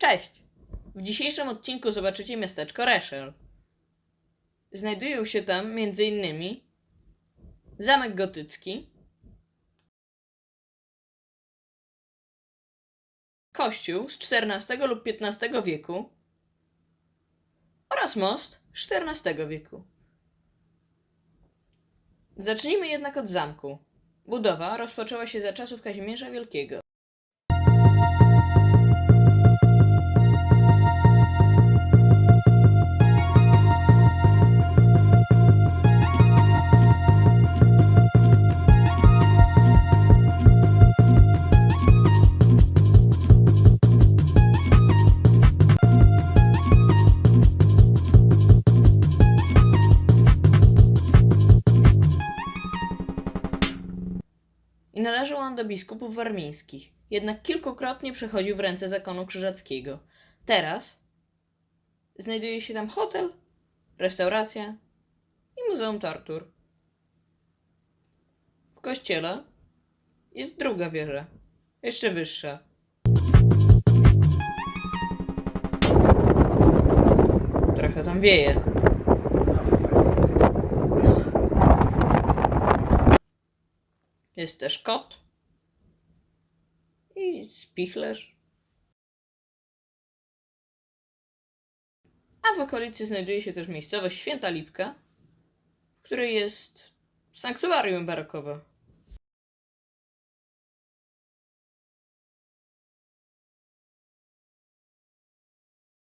Cześć! W dzisiejszym odcinku zobaczycie miasteczko Reszel. Znajdują się tam m.in. zamek gotycki, kościół z XIV lub XV wieku oraz most XIV wieku. Zacznijmy jednak od zamku. Budowa rozpoczęła się za czasów Kazimierza Wielkiego. I należał on do biskupów warmińskich, jednak kilkukrotnie przechodził w ręce zakonu krzyżackiego. Teraz znajduje się tam hotel, restauracja i muzeum tortur. W kościele jest druga wieża, jeszcze wyższa. Trochę tam wieje. Jest też kot. I spichlerz. A w okolicy znajduje się też miejscowość Święta Lipka, w której jest sanktuarium barokowe.